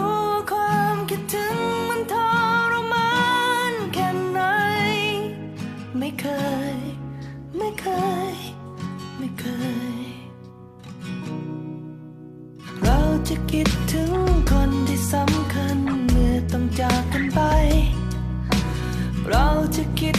้ จะคิดถึงคนที่สำคัญเมื่อต้องจากกันไป เราจะคิด